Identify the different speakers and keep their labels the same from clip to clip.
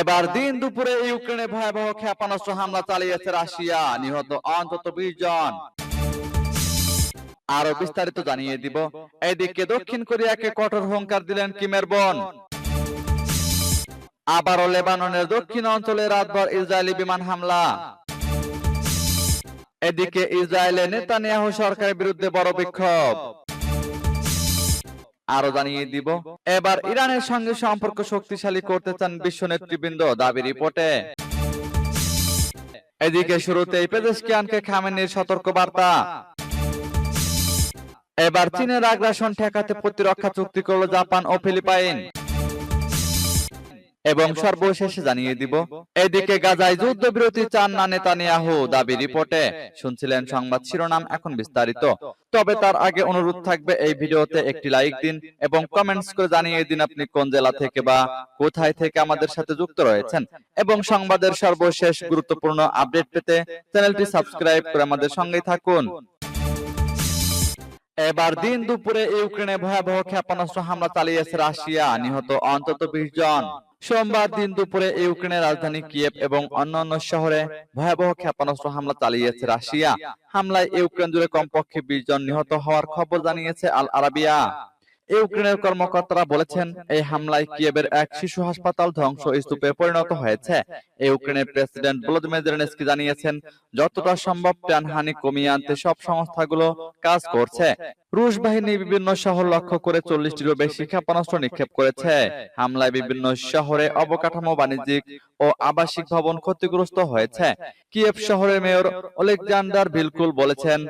Speaker 1: এবার দিন দুপুরে ইউক্রেনে ভয়াবহ ক্ষেপণাস্ত্র হামলা চালিয়েছে রাশিয়া নিহত অন্তত বিশ জন আরো বিস্তারিত জানিয়ে দিব এদিকে দক্ষিণ কোরিয়াকে কঠোর হংকার দিলেন কিমের বোন আবারও লেবাননের দক্ষিণ অঞ্চলে রাতভর ইসরায়েলি বিমান হামলা এদিকে ইসরায়েলে নেতানিয়াহু সরকারের বিরুদ্ধে বড় বিক্ষোভ আরো জানিয়ে দিব এবার ইরানের সঙ্গে সম্পর্ক শক্তিশালী করতে চান বিশ্ব নেতৃবৃন্দ দাবি রিপোর্টে এদিকে শুরুতেই পেদেশকিয়ানকে খামেনির সতর্ক বার্তা এবার চীনের আগ্রাসন ঠেকাতে প্রতিরক্ষা চুক্তি করল জাপান ও ফিলিপাইন এবং সর্বশেষ জানিয়ে দিব এদিকে গাজায় যুদ্ধবিরতি চান না নেতানিয়াহু দাবি রিপোর্টে শুনছিলেন সংবাদ শিরোনাম এখন বিস্তারিত তবে তার আগে অনুরোধ থাকবে এই ভিডিওতে একটি লাইক দিন এবং কমেন্টস করে জানিয়ে দিন আপনি কোন জেলা থেকে বা কোথায় থেকে আমাদের সাথে যুক্ত রয়েছেন এবং সংবাদের সর্বশেষ গুরুত্বপূর্ণ আপডেট পেতে চ্যানেলটি সাবস্ক্রাইব করে আমাদের সঙ্গেই থাকুন এবার দিন দুপুরে ইউক্রেনে ভয়াবহ ক্ষেপণাস্ত্র হামলা চালিয়েছে রাশিয়া নিহত অন্তত বিশ জন সোমবার দিন দুপুরে ইউক্রেনের রাজধানী কিয়েভ এবং অন্যান্য শহরে ভয়াবহ ক্ষেপণাস্ত্র হামলা চালিয়েছে রাশিয়া হামলায় ইউক্রেন জুড়ে কমপক্ষে বিশ জন নিহত হওয়ার খবর জানিয়েছে আল আরাবিয়া ইউক্রেনের কর্মকর্তারা বলেছেন এই হামলায় কিয়েবের এক শিশু হাসপাতাল ধ্বংস স্তূপে পরিণত হয়েছে ইউক্রেনের প্রেসিডেন্ট ভলোদিমির জেলেনস্কি জানিয়েছেন যতটা সম্ভব প্রাণহানি কমিয়ে আনতে সব সংস্থাগুলো কাজ করছে রুশ বাহিনী বিভিন্ন শহর লক্ষ্য করে চল্লিশটিরও বেশি ক্ষেপণাস্ত্র নিক্ষেপ করেছে হামলায় বিভিন্ন শহরে অবকাঠামো বাণিজ্যিক ও আবাসিক ভবন ক্ষতিগ্রস্ত হয়েছে কিয়েব শহরের মেয়র অলেকজান্ডার ভিলকুল বলেছেন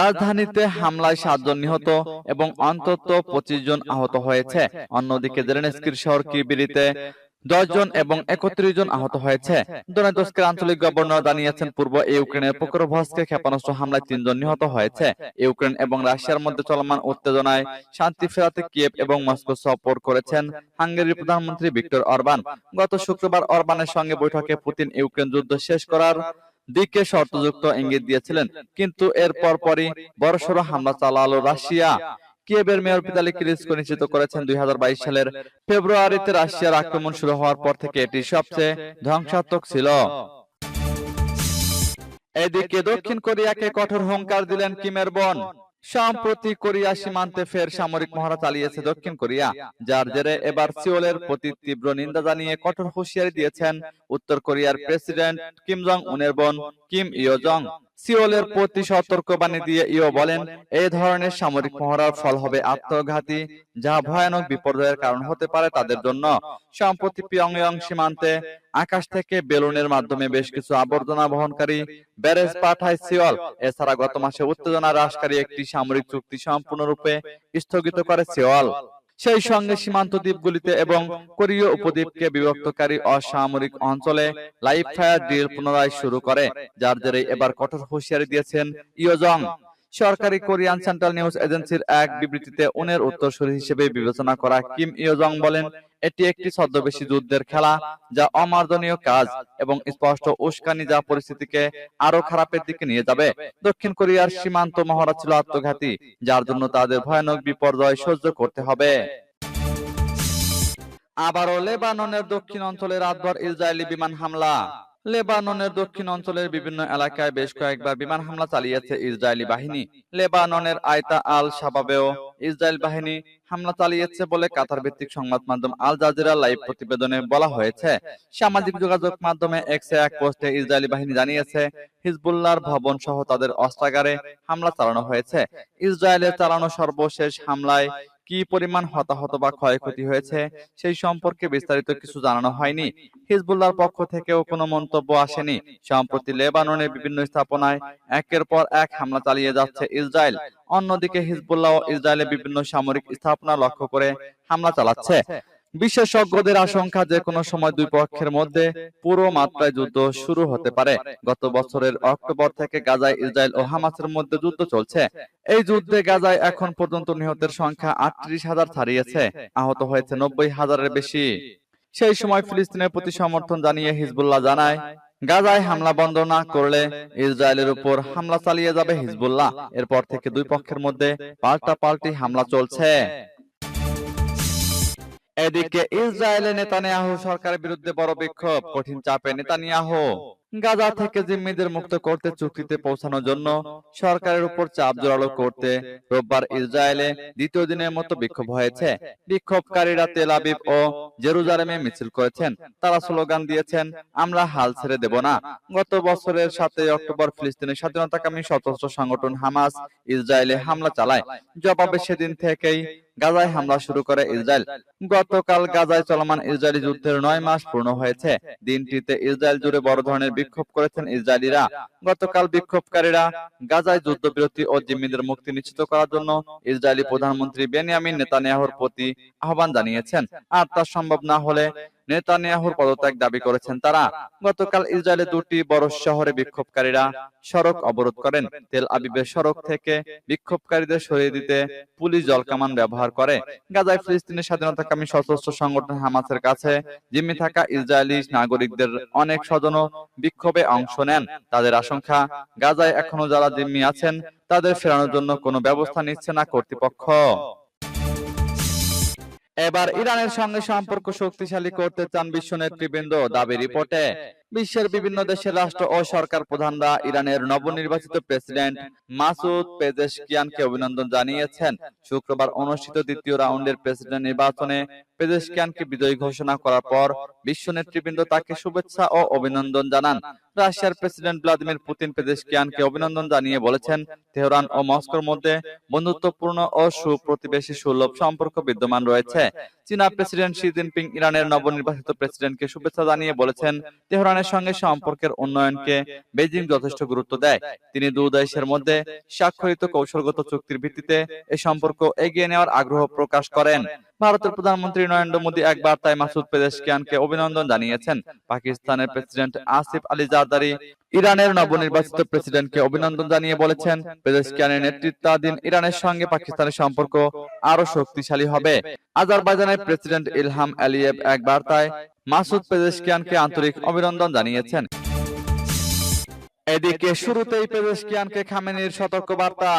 Speaker 1: রাজধানীতে হামলায় সাতজন নিহত এবং অন্তত পঁচিশ জন আহত হয়েছে অন্যদিকে জেলেনস্কির শহর কিবিরিতে দশ জন এবং একত্রিশ জন আহত হয়েছে দোনাদস্কের আঞ্চলিক গভর্নর জানিয়েছেন পূর্ব ইউক্রেনের পোকরভস্কে ক্ষেপণাস্ত্র হামলায় তিনজন নিহত হয়েছে ইউক্রেন এবং রাশিয়ার মধ্যে চলমান উত্তেজনায় শান্তি ফেরাতে কিয়েভ এবং মস্কো সফর করেছেন হাঙ্গেরির প্রধানমন্ত্রী ভিক্টর অরবান গত শুক্রবার অরবানের সঙ্গে বৈঠকে পুতিন ইউক্রেন যুদ্ধ শেষ করার দিকে শর্তযুক্ত ইঙ্গিত দিয়েছিলেন কিন্তু এর পরপরই বড়সড় হামলা চালালো রাশিয়া কিয়েবের মেয়র পিতালি ক্রিস্কো নিশ্চিত করেছেন দুই সালের ফেব্রুয়ারিতে রাশিয়ার আক্রমণ শুরু হওয়ার পর থেকে এটি সবচেয়ে ধ্বংসাত্মক ছিল এদিকে দক্ষিণ কোরিয়াকে কঠোর হুঙ্কার দিলেন কিমের বন সম্প্রতি কোরিয়া সীমান্তে ফের সামরিক মহড়া চালিয়েছে দক্ষিণ কোরিয়া যার জেরে এবার সিওলের প্রতি তীব্র নিন্দা জানিয়ে কঠোর হুঁশিয়ারি দিয়েছেন উত্তর কোরিয়ার প্রেসিডেন্ট কিম জং উনের বোন কিম ইয়ো জং সিওলের প্রতি সতর্কবাণী দিয়ে ইও বলেন এই ধরনের সামরিক মহড়ার ফল হবে আত্মঘাতী যা ভয়ানক বিপর্যয়ের কারণ হতে পারে তাদের জন্য সম্প্রতি পিয়ংয়ং সীমান্তে আকাশ থেকে বেলুনের মাধ্যমে বেশ কিছু আবর্জনা বহনকারী ব্যারেজ পাঠায় সিওল এছাড়া গত মাসে উত্তেজনা হ্রাসকারী একটি সামরিক চুক্তি সম্পূর্ণরূপে স্থগিত করে সিওল সেই সঙ্গে সীমান্ত দ্বীপগুলিতে এবং কোরীয় উপদ্বীপকে বিভক্তকারী অসামরিক অঞ্চলে লাইফ ফায়ার ড্রিল পুনরায় শুরু করে যার জেরে এবার কঠোর হুঁশিয়ারি দিয়েছেন ইয়োজং সরকারি কোরিয়ান সেন্ট্রাল নিউজ এজেন্সির এক বিবৃতিতে উনের উত্তরসূরি হিসেবে বিবেচনা করা কিম ইয়োজং বলেন এটি একটি ছদ্মবেশি যুদ্ধের খেলা যা অমার্জনীয় কাজ এবং স্পষ্ট উস্কানি যা পরিস্থিতিকে আরো খারাপের দিকে নিয়ে যাবে দক্ষিণ কোরিয়ার সীমান্ত মহড়া ছিল আত্মঘাতী যার জন্য তাদের ভয়ানক বিপর্যয় সহ্য করতে হবে আবারও লেবাননের দক্ষিণ অঞ্চলে রাতভর ইসরায়েলি বিমান হামলা লেবাননের দক্ষিণ অঞ্চলের বিভিন্ন এলাকায় বেশ কয়েকবার বিমান হামলা চালিয়েছে ইসরায়েলি বাহিনী লেবাননের আয়তা আল সাবাবেও ইসরায়েল বাহিনী হামলা চালিয়েছে বলে কাতার ভিত্তিক সংবাদ মাধ্যম আল জাজিরা লাইভ প্রতিবেদনে বলা হয়েছে সামাজিক যোগাযোগ মাধ্যমে একশো এক পোস্টে ইসরায়েলি বাহিনী জানিয়েছে হিজবুল্লাহর ভবন সহ তাদের অস্ত্রাগারে হামলা চালানো হয়েছে ইসরায়েলের চালানো সর্বশেষ হামলায় কি পরিমাণ হতাহত বা ক্ষয়ক্ষতি হয়েছে সেই সম্পর্কে বিস্তারিত কিছু জানানো হয়নি হিজবুল্লাহর পক্ষ থেকেও কোনো মন্তব্য আসেনি সম্প্রতি লেবাননের বিভিন্ন স্থাপনায় একের পর এক হামলা চালিয়ে যাচ্ছে ইসরায়েল অন্যদিকে হিজবুল্লাহ ইসরায়েলের বিভিন্ন সামরিক স্থাপনা লক্ষ্য করে হামলা চালাচ্ছে বিশেষজ্ঞদের আশঙ্কা যে কোনো সময় দুই পক্ষের মধ্যে পুরো মাত্রায় যুদ্ধ শুরু হতে পারে গত বছরের অক্টোবর থেকে গাজায় ইসরায়েল ও হামাসের মধ্যে যুদ্ধ চলছে এই যুদ্ধে গাজায় এখন পর্যন্ত নিহতের সংখ্যা আটত্রিশ হাজার ছাড়িয়েছে আহত হয়েছে নব্বই হাজারের বেশি সেই সময় ফিলিস্তিনের প্রতি সমর্থন জানিয়ে হিজবুল্লাহ জানায় গাজায় হামলা বন্ধ না করলে ইসরায়েলের উপর হামলা চালিয়ে যাবে হিজবুল্লাহ এরপর থেকে দুই পক্ষের মধ্যে পাল্টা পাল্টি হামলা চলছে এদিকে ইসরায়েলের নেতানিয়াহু সরকারের বিরুদ্ধে বড় বিক্ষোভ কঠিন চাপে নেতানিয়াহু গাজা থেকে জিম্মিদের মুক্ত করতে চুক্তিতে পৌঁছানোর জন্য সরকারের উপর চাপ জোরালো করতে রোববার ইসরায়েলে দ্বিতীয় দিনের মতো বিক্ষোভ হয়েছে বিক্ষোভকারীরা তেল আবিব ও জেরুজালেমে মিছিল করেছেন তারা স্লোগান দিয়েছেন আমরা হাল ছেড়ে দেব না গত বছরের সাথে অক্টোবর ফিলিস্তিনের স্বাধীনতাকামী সশস্ত্র সংগঠন হামাস ইসরায়েলে হামলা চালায় জবাবে সেদিন থেকেই গাজায় হামলা শুরু করে ইসরায়েল গতকাল গাজায় চলমান ইসরায়েলি যুদ্ধের নয় মাস পূর্ণ হয়েছে দিনটিতে ইসরায়েল জুড়ে বড় ধরনের বিক্ষোভ করেছেন ইসরায়েলিরা গতকাল বিক্ষোভকারীরা গাজায় যুদ্ধবিরতি ও জিম্মিদের মুক্তি নিশ্চিত করার জন্য ইসরায়েলি প্রধানমন্ত্রী বেনিয়ামিন নেতানিয়াহুর প্রতি আহ্বান জানিয়েছেন আর তা সম্ভব না হলে নেতানিয়াহুর পদত্যাগ দাবি করেছেন তারা গতকাল ইসরায়েলের দুটি বড় শহরে বিক্ষোভকারীরা সড়ক অবরোধ করেন তেল আবিবের সড়ক থেকে বিক্ষোভকারীদের সরিয়ে দিতে পুলিশ জলকামান ব্যবহার করে গাজায় ফিলিস্তিনের স্বাধীনতাকামী সশস্ত্র সংগঠন হামাসের কাছে জিম্মি থাকা ইসরায়েলি নাগরিকদের অনেক স্বজনও বিক্ষোভে অংশ নেন তাদের আশঙ্কা গাজায় এখনো যারা জিম্মি আছেন তাদের ফেরানোর জন্য কোনো ব্যবস্থা নিচ্ছে না কর্তৃপক্ষ এবার ইরানের সঙ্গে সম্পর্ক শক্তিশালী করতে চান বিশ্ব নেতৃবৃন্দ দাবি রিপোর্টে বিশ্বের বিভিন্ন দেশের রাষ্ট্র ও সরকার প্রধানরা ইরানের নবনির্বাচিত প্রেসিডেন্ট মাসুদ পেজেশকিয়ানকে অভিনন্দন জানিয়েছেন শুক্রবার অনুষ্ঠিত দ্বিতীয় রাউন্ডের প্রেসিডেন্ট নির্বাচনে পেজেশকিয়ানকে বিজয়ী ঘোষণা করার পর বিশ্ব নেতৃবৃন্দ তাকে শুভেচ্ছা ও অভিনন্দন জানান রাশিয়ার প্রেসিডেন্ট ভ্লাদিমির পুতিন পেজেশকিয়ানকে অভিনন্দন জানিয়ে বলেছেন তেহরান ও মস্কোর মধ্যে বন্ধুত্বপূর্ণ ও সুপ্রতিবেশী সুলভ সম্পর্ক বিদ্যমান রয়েছে চীনা প্রেসিডেন্ট শি জিনপিং ইরানের নবনির্বাচিত প্রেসিডেন্টকে শুভেচ্ছা জানিয়ে বলেছেন তেহরান উন্নয়নের সঙ্গে সম্পর্কের উন্নয়নকে বেজিং যথেষ্ট গুরুত্ব দেয় তিনি দু দেশের মধ্যে স্বাক্ষরিত কৌশলগত চুক্তির ভিত্তিতে এ সম্পর্ক এগিয়ে নেওয়ার আগ্রহ প্রকাশ করেন ভারতের প্রধানমন্ত্রী নরেন্দ্র মোদী এক বার্তায় মাসুদ পেদেশকিয়ানকে অভিনন্দন জানিয়েছেন পাকিস্তানের প্রেসিডেন্ট আসিফ আলী জারদারি ইরানের নবনির্বাচিত প্রেসিডেন্টকে অভিনন্দন জানিয়ে বলেছেন পেদেশকিয়ানের নেতৃত্বাধীন ইরানের সঙ্গে পাকিস্তানের সম্পর্ক আরো শক্তিশালী হবে আজারবাইজানের প্রেসিডেন্ট ইলহাম আলিয়েভ এক বার্তায় মাসুদ পেদেশকিয়ানকে আন্তরিক অভিনন্দন জানিয়েছেন এদিকে শুরুতেই পেদেশকিয়ানকে খামেনির সতর্ক বার্তা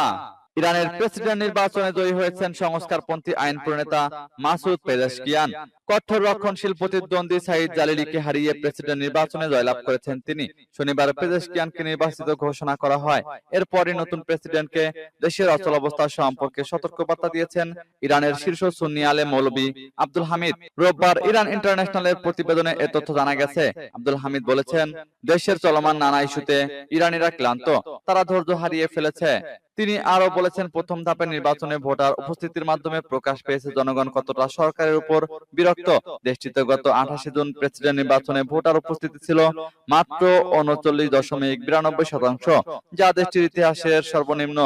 Speaker 1: ইরানের প্রেসিডেন্ট নির্বাচনে জয়ী হয়েছেন সংস্কারপন্থী আইন প্রণেতা মাসুদ পেজাশকিয়ান কঠোর রক্ষণশীল প্রতিদ্বন্দ্বী সাইদ জালিলিকে হারিয়ে প্রেসিডেন্ট নির্বাচনে জয়লাভ করেছেন তিনি শনিবার পেজেশকিয়ানকে নির্বাচিত ঘোষণা করা হয় এরপরই নতুন প্রেসিডেন্টকে দেশের অচল অবস্থা সম্পর্কে সতর্কবার্তা দিয়েছেন ইরানের শীর্ষ সুন্নি আলে মৌলবি আব্দুল হামিদ রোববার ইরান ইন্টারন্যাশনালের প্রতিবেদনে এ তথ্য জানা গেছে আব্দুল হামিদ বলেছেন দেশের চলমান নানা ইস্যুতে ইরানিরা ক্লান্ত তারা ধৈর্য হারিয়ে ফেলেছে তিনি আরো বলেছেন প্রথম ধাপের নির্বাচনে ভোটার উপস্থিতির মাধ্যমে প্রকাশ পেয়েছে জনগণ কতটা সরকারের উপর বিরক্ত বিরক্ত দেশটিতে গত আঠাশে জুন প্রেসিডেন্ট নির্বাচনে ভোটার উপস্থিতি ছিল মাত্র উনচল্লিশ দশমিক বিরানব্বই শতাংশ যা দেশটির ইতিহাসের সর্বনিম্ন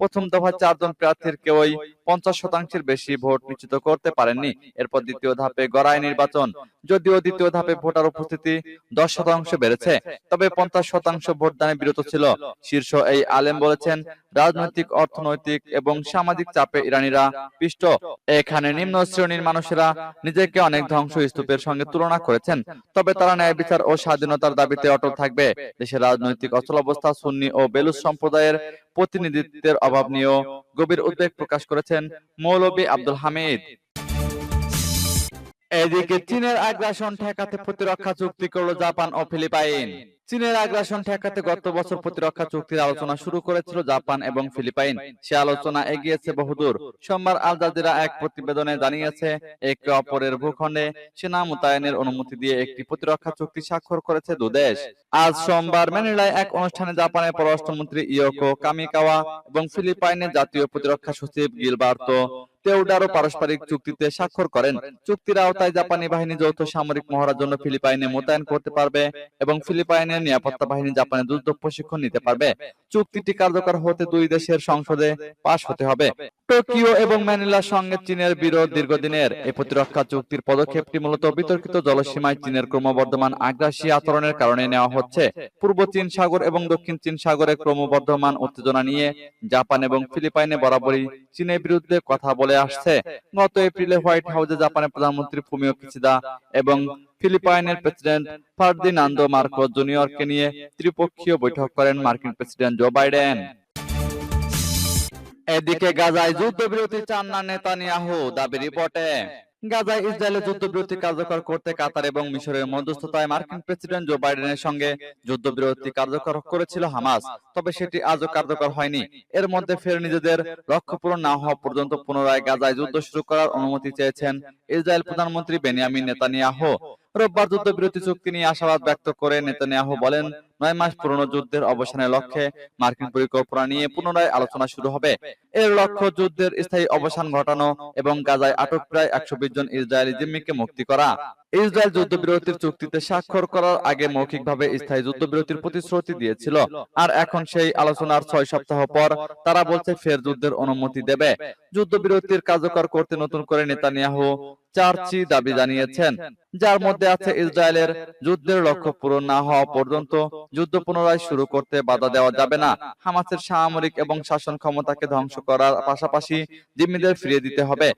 Speaker 1: প্রথম দফায় চারজন প্রার্থীর কেউই পঞ্চাশ শতাংশের বেশি ভোট নিশ্চিত করতে পারেননি এরপর দ্বিতীয় ধাপে গড়ায় নির্বাচন যদিও দ্বিতীয় ধাপে ভোটার উপস্থিতি দশ শতাংশ বেড়েছে তবে পঞ্চাশ শতাংশ ভোটদানে বিরত ছিল শীর্ষ এই আলেম বলেছেন রাজনৈতিক অর্থনৈতিক এবং সামাজিক চাপে ইরানিরা পিষ্ট এখানে নিম্ন শ্রেণীর মানুষেরা নিজেকে অনেক ধ্বংস স্তূপের সঙ্গে তুলনা করেছেন তবে তারা ন্যায় বিচার ও স্বাধীনতার দাবিতে অটল থাকবে দেশের রাজনৈতিক অচলাবস্থা সুন্নি ও বেলুস সম্প্রদায়ের প্রতিনিধিত্বের অভাব নিয়েও গভীর উদ্বেগ প্রকাশ করেছেন মৌলবী আব্দুল হামিদ এদিকে চীনের আগ্রাসন ঠেকাতে প্রতিরক্ষা চুক্তি করল জাপান ও ফিলিপাইন চীনের আগ্রাসন ঠেকাতে গত বছর প্রতিরক্ষা চুক্তির আলোচনা শুরু করেছিল জাপান এবং ফিলিপাইন সে আলোচনা এগিয়েছে বহুদূর সোমবার আল জাজিরা এক প্রতিবেদনে জানিয়েছে একে অপরের ভূখণ্ডে সেনা মোতায়েনের অনুমতি দিয়ে একটি প্রতিরক্ষা চুক্তি স্বাক্ষর করেছে দুদেশ আজ সোমবার ম্যানিলায় এক অনুষ্ঠানে জাপানের পররাষ্ট্রমন্ত্রী ইয়োকো কামিকাওয়া এবং ফিলিপাইনের জাতীয় প্রতিরক্ষা সচিব গিলবার্তো তেউডারও পারস্পরিক চুক্তিতে স্বাক্ষর করেন চুক্তির আওতায় জাপানি বাহিনী যৌথ সামরিক মহড়ার জন্য ফিলিপাইনে মোতায়েন করতে পারবে এবং ফিলিপাইনের জাপানের নিরাপত্তা বাহিনী জাপানে দ্রুত প্রশিক্ষণ নিতে পারবে চুক্তিটি কার্যকর হতে দুই দেশের সংসদে পাশ হতে হবে টোকিও এবং ম্যানিলার সঙ্গে চীনের বিরোধ দীর্ঘদিনের এই প্রতিরক্ষা চুক্তির পদক্ষেপটি মূলত বিতর্কিত জলসীমায় চীনের ক্রমবর্ধমান আগ্রাসী আচরণের কারণে নেওয়া হচ্ছে পূর্ব চীন সাগর এবং দক্ষিণ চীন সাগরে ক্রমবর্ধমান উত্তেজনা নিয়ে জাপান এবং ফিলিপাইনে বরাবরই চীনের বিরুদ্ধে কথা বলে আসছে গত এপ্রিলে হোয়াইট হাউসে জাপানের প্রধানমন্ত্রী ফুমিও কিচিদা এবং ফিলিপাইনের প্রেসিডেন্ট ফার্দিনান্দো মার্কো জুনিয়রকে নিয়ে ত্রিপক্ষীয় বৈঠক করেন মার্কিন প্রেসিডেন্ট জো বাইডেন এদিকে গাজায় যুদ্ধবিরতি চান না নেতানিয়াহু দাবি রিপোর্টে গাজায় ইসরায়েলের যুদ্ধবিরতি কার্যকর করতে কাতার এবং মিশরের মধ্যস্থতায় মার্কিন প্রেসিডেন্ট জো বাইডেনের সঙ্গে যুদ্ধবিরতি কার্যকর করেছিল হামাস তবে সেটি আজও কার্যকর হয়নি এর মধ্যে ফের নিজেদের লক্ষ্য পূরণ না হওয়া পর্যন্ত পুনরায় গাজায় যুদ্ধ শুরু করার অনুমতি চেয়েছেন ইসরায়েল প্রধানমন্ত্রী বেনিয়ামিন নেতানিয়াহু রোববার যুদ্ধবিরতি চুক্তি নিয়ে আশাবাদ ব্যক্ত করে নেতানিয়াহু বলেন নয় মাস পুরনো যুদ্ধের অবসানের লক্ষ্যে মার্কিন পরিকল্পনা নিয়ে পুনরায় আলোচনা শুরু হবে এর লক্ষ্য যুদ্ধের স্থায়ী অবসান ঘটানো এবং গাজায় আটক প্রায় একশো জন ইসরায়েলি জিম্মিকে মুক্তি করা ইসরায়েল যুদ্ধবিরতির চুক্তিতে স্বাক্ষর করার আগে মৌখিকভাবে স্থায়ী যুদ্ধবিরতির প্রতিশ্রুতি দিয়েছিল আর এখন সেই আলোচনার ছয় সপ্তাহ পর তারা বলছে ফের যুদ্ধের অনুমতি দেবে যুদ্ধবিরতির কার্যকর করতে নতুন করে নেতানিয়াহু চারটি দাবি জানিয়েছেন যার মধ্যে আছে ইসরায়েলের যুদ্ধের লক্ষ্য পূরণ না হওয়া পর্যন্ত যুদ্ধ পুনরায় শুরু করতে বাধা দেওয়া যাবে না হামাসের সামরিক এবং শাসন ক্ষমতাকে ধ্বংস করার পাশাপাশি জিম্মিদের ফিরিয়ে দিতে হবে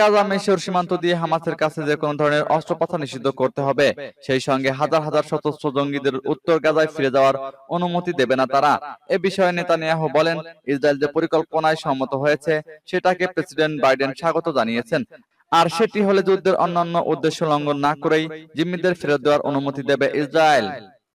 Speaker 1: গাজা মেশর সীমান্ত দিয়ে হামাসের কাছে যে কোনো ধরনের অস্ত্র নিষিদ্ধ করতে হবে সেই সঙ্গে হাজার হাজার সশস্ত্র জঙ্গিদের উত্তর গাজায় ফিরে যাওয়ার অনুমতি দেবে না তারা এ বিষয়ে নেতানিয়াহু বলেন ইসরায়েল যে পরিকল্পনায় সম্মত হয়েছে সেটাকে প্রেসিডেন্ট বাইডেন স্বাগত জানিয়েছেন আর সেটি হলে যুদ্ধের অন্যান্য উদ্দেশ্য লঙ্ঘন না করেই জিম্মিদের ফেরত দেওয়ার অনুমতি দেবে ইসরায়েল